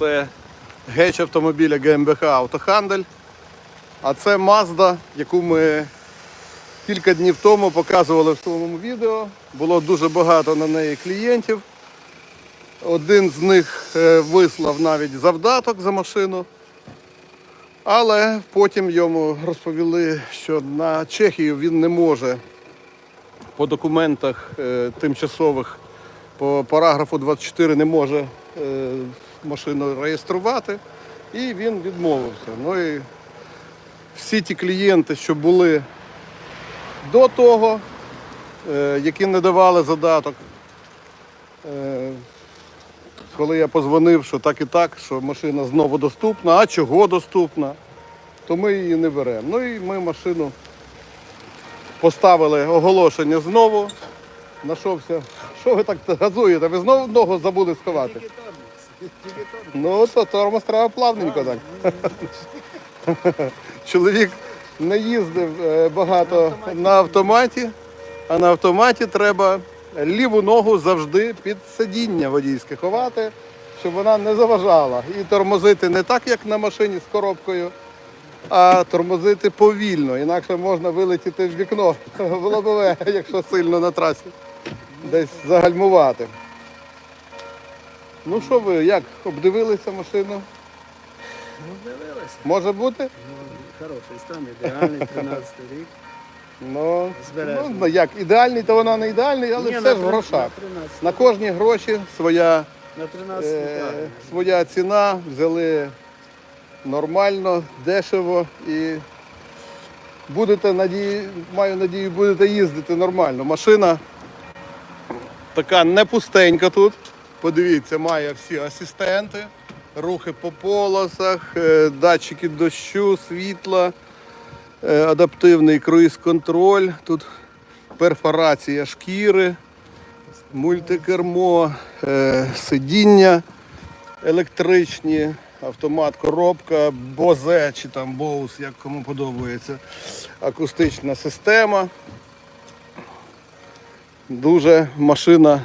Це геч автомобіля ГМБХ Автохандель. А це Mazda, яку ми кілька днів тому показували в своєму відео. Було дуже багато на неї клієнтів. Один з них е, вислав навіть завдаток за машину. Але потім йому розповіли, що на Чехію він не може по документах е, тимчасових по параграфу 24 не може е, машину реєструвати, і він відмовився. Ну і всі ті клієнти, що були до того, е, які не давали задаток, е, коли я позвонив, що так і так, що машина знову доступна, а чого доступна, то ми її не беремо. Ну і ми машину поставили оголошення знову. Нашовся. Що ви так газуєте? Ви знову ногу забули сховати? Ну, то тормоз треба плавненько так. Чоловік не їздив е, багато на автоматі, а на автоматі треба ліву ногу завжди під сидіння водійське ховати, щоб вона не заважала. І тормозити не так, як на машині з коробкою, а тормозити повільно, інакше можна вилетіти в вікно в лобове, якщо сильно на трасі десь загальмувати. Ну що ви, як, обдивилися машину? Ну, дивилися. Може бути? Ну, Хороший стан, ідеальний, 13 рік. Ну, ну як, ідеальний, то вона не ідеальний, але Ні, все на ж в три- грошах. На 13, На кожні гроші своя, на 13 е, своя ціна, взяли нормально, дешево і будете надії, маю надію, будете їздити нормально. Машина така не пустенька тут. Подивіться, має всі асистенти, рухи по полосах, е, датчики дощу, світла, е, адаптивний круїз-контроль, тут перфорація шкіри, мультикермо, е, сидіння електричні, автомат, коробка, бозе чи там боус, як кому подобається, акустична система. Дуже машина,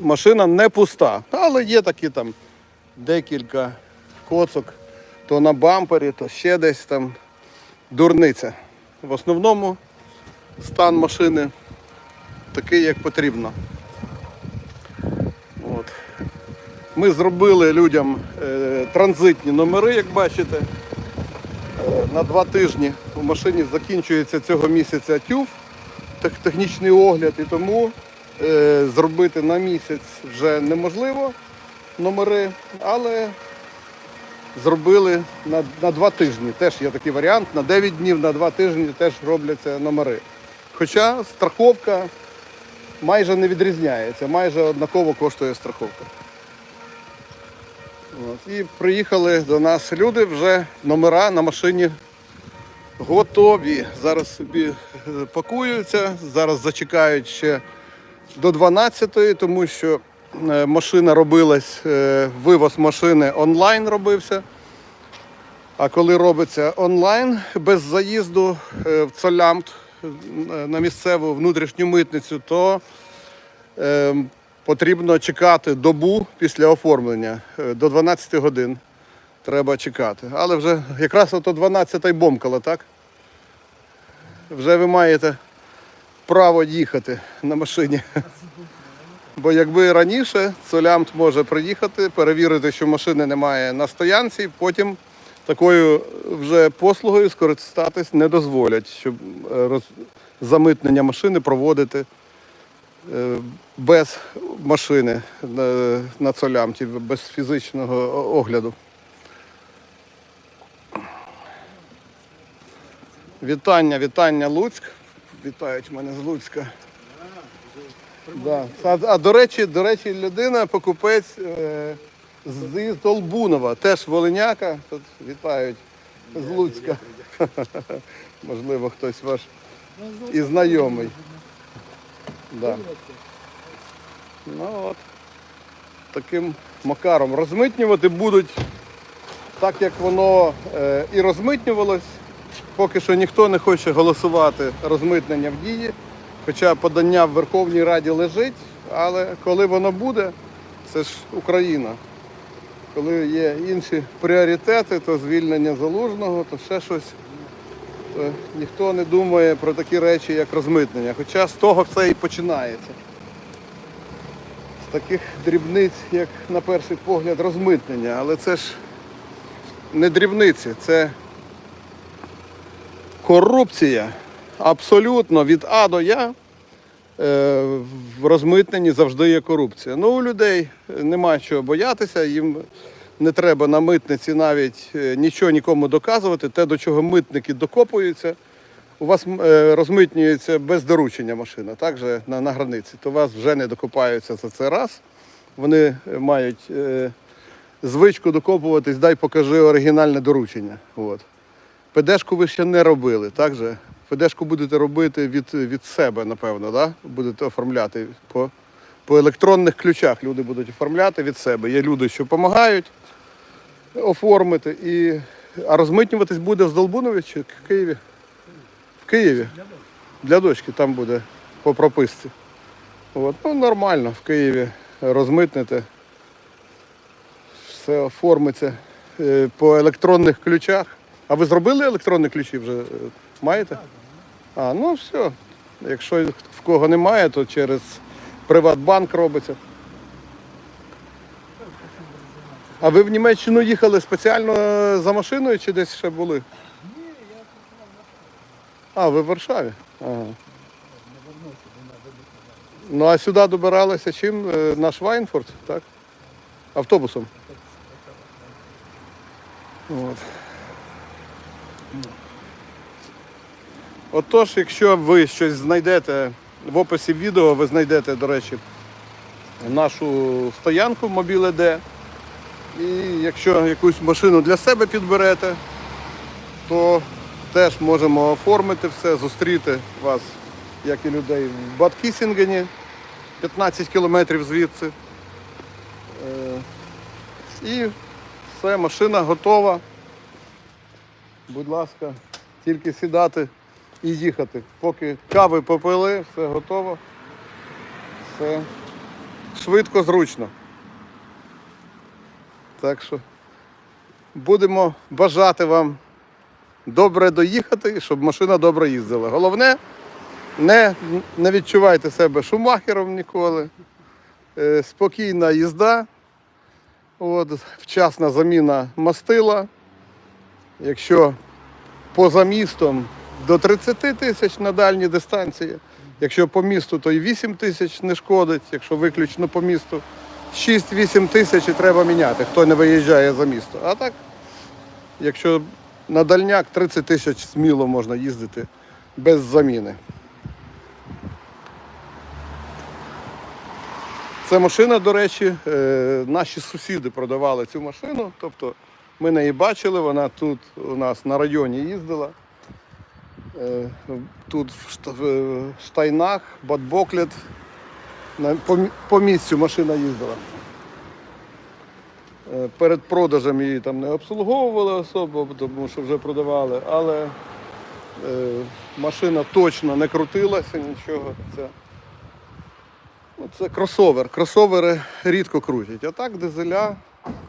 машина не пуста, але є такі там декілька коцок, то на бампері, то ще десь там дурниця. В основному стан машини такий, як потрібно. От. Ми зробили людям е, транзитні номери, як бачите. Е, на два тижні у машині закінчується цього місяця тюф, технічний огляд, і тому зробити на місяць вже неможливо номери, але зробили на, на два тижні. Теж є такий варіант. На 9 днів, на два тижні теж робляться номери. Хоча страховка майже не відрізняється, майже однаково коштує страховка. От. І приїхали до нас люди, вже номера на машині готові. Зараз собі е, пакуються, зараз зачекають ще до 12-ї, тому що е, машина робилась, е, вивоз машини онлайн робився. А коли робиться онлайн без заїзду е, в Цолямт на місцеву внутрішню митницю, то потрібно чекати добу після оформлення до 12 годин. Треба чекати. Але вже якраз ото 12 бомкала, так? Вже ви маєте право їхати на машині. Бо якби раніше Солямт може приїхати, перевірити, що машини немає на стоянці, потім такою вже послугою скористатись не дозволять, щоб е, роз... замитнення машини проводити е, без машини на, на Цолямті, без фізичного огляду. Вітання, вітання Луцьк. Вітають мене з Луцька. Да. А, а до речі, до речі, людина, покупець е, з Толбунова, теж Волиняка. Тут вітають з Луцька. Можливо, хтось ваш і знайомий. Да. Ну от. Таким макаром. Розмитнювати будуть так, як воно е, і розмитнювалось. Поки що ніхто не хоче голосувати розмитнення в дії. Хоча подання в Верховній Раді лежить, але коли воно буде, це ж Україна. Коли є інші пріоритети, то звільнення залужного, то ще щось. То ніхто не думає про такі речі, як розмитнення. Хоча з того все і починається. З таких дрібниць, як на перший погляд, розмитнення. Але це ж не дрібниці, це корупція. Абсолютно від А до Я. Е, В розмитненні завжди є корупція. Ну, у людей нема чого боятися, їм не треба на митниці навіть е, нічого нікому доказувати. Те, до чого митники докопуються, у вас е, розмитнюється без доручення машина, так же на, на границі, то вас вже не докопаються за це раз. Вони мають е, звичку докопуватись, дай покажи оригінальне доручення. От. ПДшку ви ще не робили, так же? ПДшку будете робити від, від себе, напевно, да? будете оформляти по, по електронних ключах. Люди будуть оформляти від себе. Є люди, що допомагають оформити. І... А розмитнюватись буде в Здолбунові чи в Києві? В Києві. Для дочки там буде по прописці. От. Ну, нормально, в Києві розмитнете. Все оформиться е, по електронних ключах. А ви зробили електронні ключі вже? Маєте? А, ну все. Якщо в кого немає, то через Приватбанк робиться. А ви в Німеччину їхали спеціально е, за машиною чи десь ще були? Ні, я А, ви в Варшаві? Ага. Ну а сюди добиралися чим? Е, На Швайнфорд, так? Автобусом. От. Отож, якщо ви щось знайдете в описі відео, ви знайдете, до речі, нашу стоянку Мобіле Д. І якщо якусь машину для себе підберете, то теж можемо оформити все, зустріти вас, як і людей в Бадкісінгені, 15 кілометрів звідси. Е, І все, машина готова. Будь ласка, тільки сідати і їхати. Поки кави попили, все готово. Все швидко, зручно. Так що будемо бажати вам добре доїхати, щоб машина добре їздила. Головне, не, не відчувайте себе шумахером ніколи. Е, спокійна їзда, от, вчасна заміна мастила. Якщо поза містом до 30 тисяч на дальній дистанції. Якщо по місту, то і 8 тисяч не шкодить, якщо виключно по місту. 6-8 тисяч і треба міняти, хто не виїжджає за місто. А так, якщо на дальняк 30 тисяч сміло можна їздити без заміни. Це машина, до речі, е, наші сусіди продавали цю машину. Тобто ми неї бачили, вона тут у нас на районі їздила. Е, Тут в Штайнах, Бадбоклет. По, місцю машина їздила. Е, Перед продажем її там не обслуговували особо, тому що вже продавали, але е, машина точно не крутилася, нічого. Це, ну, це кросовер. Кросовери рідко крутять. А так дизеля,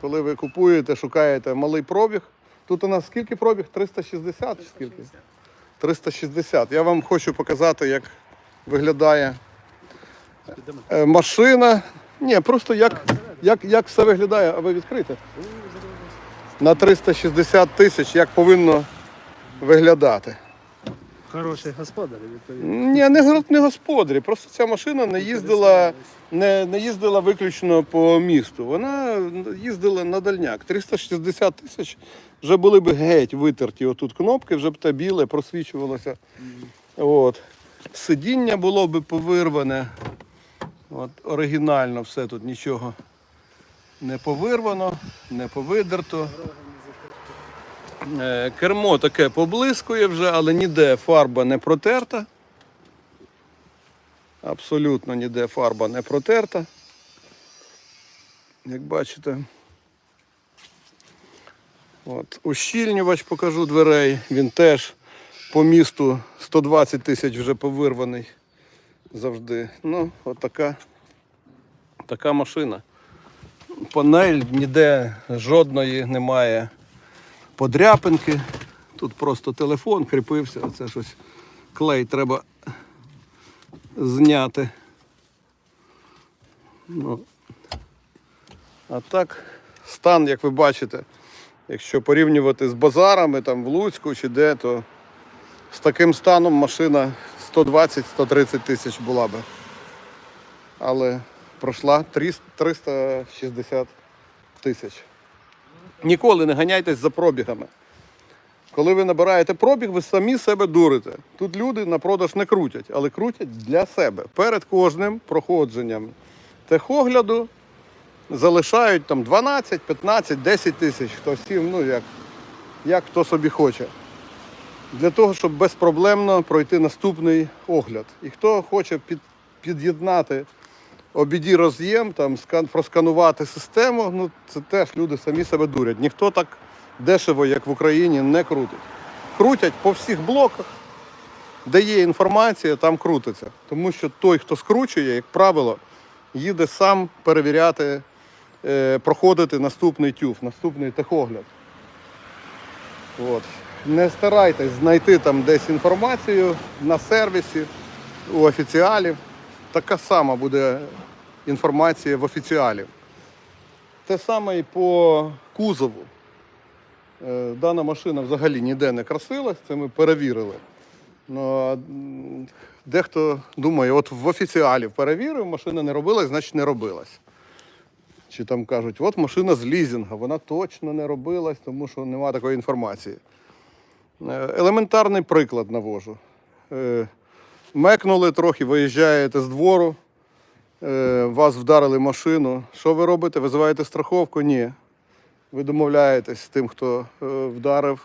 коли ви купуєте, шукаєте малий пробіг. Тут у нас скільки пробіг? 360 чи скільки? 360. Я вам хочу показати, як виглядає е, машина. Ні, просто як, як, як все виглядає, а ви відкрите? На 360 тисяч, як повинно виглядати. Хороший господар. Ні, не, го- не господарі. Просто ця машина не їздила, не, не їздила виключно по місту. Вона їздила на дальняк. 360 тисяч вже були б геть витерті отут кнопки, вже б те біле просвічувалося. От. Сидіння було б повирване. От, оригінально все тут нічого не повирвано, не повидерто. Е, Кермо таке поблискує вже, але ніде фарба не протерта. Абсолютно ніде фарба не протерта. Як бачите. От, ущільнювач покажу дверей. Він теж по місту 120 тисяч вже повирваний завжди. Ну, от така, така машина. панель, ніде жодної немає подряпинки. Тут просто телефон кріпився, це щось клей треба зняти. Ну, а так, стан, як ви бачите, якщо порівнювати з базарами там в Луцьку чи де, то з таким станом машина 120-130 тисяч була би. Але пройшла 360 тисяч. Ніколи не ганяйтесь за пробігами. Коли ви набираєте пробіг, ви самі себе дурите. Тут люди на продаж не крутять, але крутять для себе. Перед кожним проходженням техогляду залишають там 12, 15, 10 тисяч, хто сім, ну як, як хто собі хоче. Для того, щоб безпроблемно пройти наступний огляд. І хто хоче під, під'єднати обіді роз'єм, там, скан, просканувати систему, ну це теж люди самі себе дурять. Ніхто так дешево, як в Україні, не крутить. Крутять по всіх блоках, де є інформація, там крутиться. Тому що той, хто скручує, як правило, їде сам перевіряти, е, проходити наступний тюф, наступний техогляд. От. Не старайтесь знайти там десь інформацію на сервісі, у офіціалів. Така сама буде інформація в офіціалів. Те саме і по кузову. Е, Дана машина взагалі ніде не красилась, це ми перевірили. Ну, дехто думає, от в офіціалів перевірив, машина не робилась, значить не робилась. Чи там кажуть, от машина з лізінга, вона точно не робилась, тому що немає такої інформації. Е, Елементарний приклад навожу. Е, Мекнули трохи, виїжджаєте з двору, вас вдарили машину. Що ви робите? Визиваєте страховку? Ні. Ви домовляєтесь з тим, хто е, вдарив,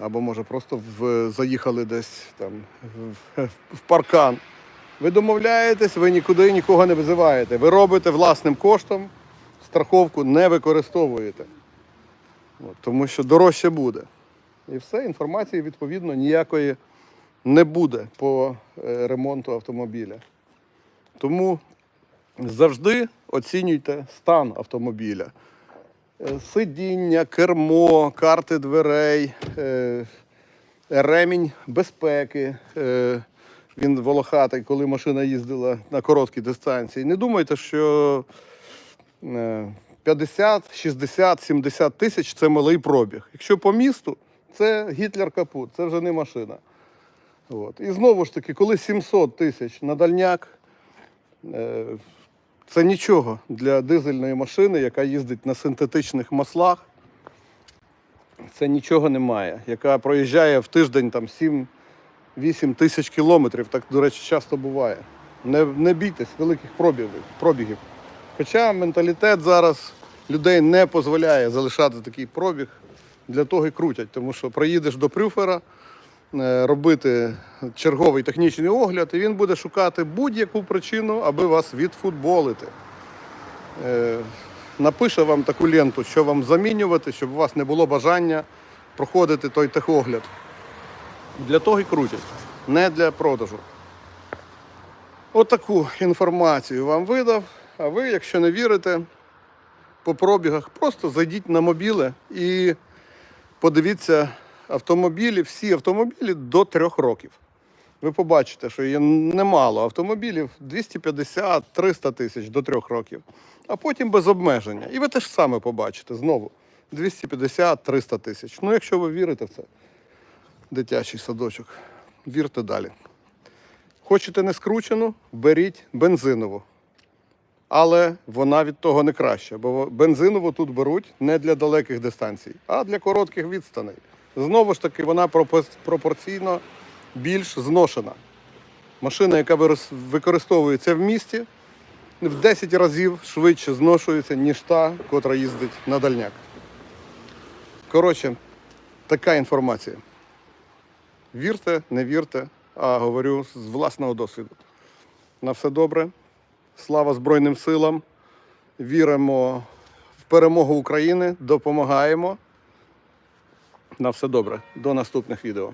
або може просто в, заїхали десь там в, в паркан. Ви домовляєтесь, ви нікуди нікого не визиваєте. Ви робите власним коштом, страховку не використовуєте. От, тому що дорожче буде. І все, інформації відповідно ніякої не буде по е, ремонту автомобіля. Тому завжди оцінюйте стан автомобіля. Е, Сидіння, кермо, карти дверей, е, ремінь безпеки. е, Він волохатий, коли машина їздила на короткі дистанції. Не думайте, що е, 50, 60, 70 тисяч це малий пробіг. Якщо по місту, це Гітлер капут, це вже не машина. От. І знову ж таки, коли 700 тисяч на дальняк, це нічого для дизельної машини, яка їздить на синтетичних маслах. Це нічого немає, яка проїжджає в тиждень там 7-8 тисяч кілометрів. Так, до речі, часто буває. Не, не бійтесь великих пробігів, пробігів. Хоча менталітет зараз людей не дозволяє залишати такий пробіг, для того і крутять, тому що проїдеш до прюфера, е, робити черговий технічний огляд, і він буде шукати будь-яку причину, аби вас відфутболити. Е, Напише вам таку ленту, що вам замінювати, щоб у вас не було бажання проходити той техогляд. Для того і крутять, не для продажу. Отаку інформацію вам видав. А ви, якщо не вірите, по пробігах, просто зайдіть на мобіле і подивіться автомобілі, всі автомобілі до трьох років. Ви побачите, що є немало автомобілів 250-300 тисяч до трьох років, а потім без обмеження. І ви те ж саме побачите знову 250-300 тисяч. Ну, якщо ви вірите в це, дитячий садочок, вірте далі. Хочете не скручену, беріть бензинову. Але вона від того не краща, бо бензинову тут беруть не для далеких дистанцій, а для коротких відстаней. Знову ж таки, вона пропорційно більш зношена. Машина, яка використовується в місті, в 10 разів швидше зношується, ніж та, котра їздить на дальняк. Коротше, така інформація. Вірте, не вірте, а говорю з власного досвіду. На все добре. Слава Збройним силам. Віримо в перемогу України, допомагаємо. На все добре. До наступних відео.